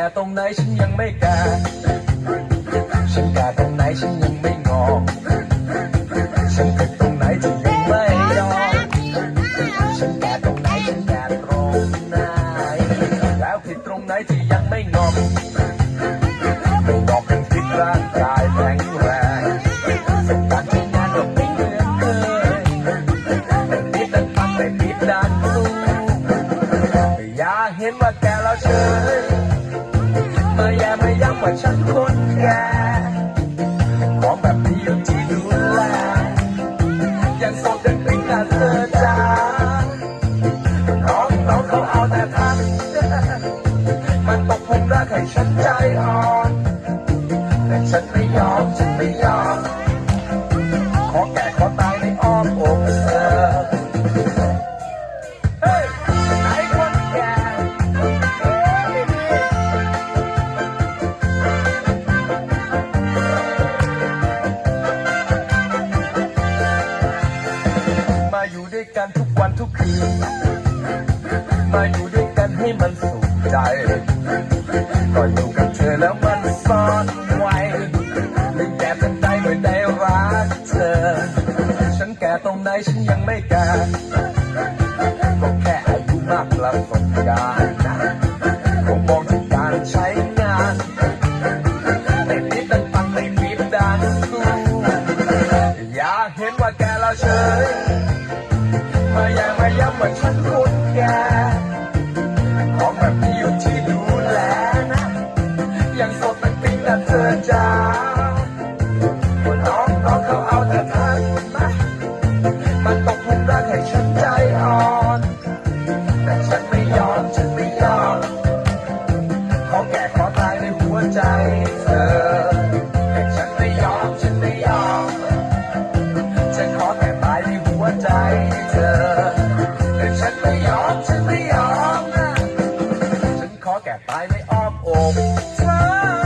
แกตรงไหนฉันยังไม่แก่ฉันแก่ตรงไหนฉันยังไม่งอกฉันผิดตรงไหนที่ยังไม่ยอมฉันแก่ตรงไหนฉันแก่ตรงไหนแล้วผิดตรงไหนที่ยังไม่งอกไม่งอกเป็นพิษร่างกายแข็งแรงสมการที่งานก็ไม่เหมือนเคยแต่ปิดดันปังแต่ปิดดันสู้อย่าเห็นว่าแกแล้วเฉย มาแย่มาย้ำว่าฉันคนแก่มองแบบนี้อยู่ที่ดูแลยังโสดยังปิ๊งนะเธอจ้าน้องน้องเขาเอาแต่ทักมันตกผลุมรักให้ฉันใจอ่อน แต่ฉันไม่ยอมฉันไม่ยอม มาอยู่ด้วยกันทุกวันทุกคืนมาอยู่ด้วยกันให้มันสุขใจก็อยู่กับเธอแล้วมันซ่อนไว้ไม่แก่เป็นใจเมื่อได้รักเธอ ฉันแก่ตรงไหนฉันยังไม่แก่ก็แค่อายุมากแล้วสมการนะผมมองถึงการใช้งานไม่ปิดดังฟังไม่ปิดดังสู้อย่าเห็นว่าแกแล้วเฉย มาอย่ามาย้ำว่าฉันคนแกของแบบนี้อยู่ที่ดูแลนะยังสดมันปิ๊งนะเธอจ้าน้องน้องเขาเอาแต่ทักมามันตกหลุมรักให้ฉันใจอ่อนแต่ฉันไม่ยอมฉันไม่ยอมขอแก่ขอตายในหัวใจเธอ ผมฟ้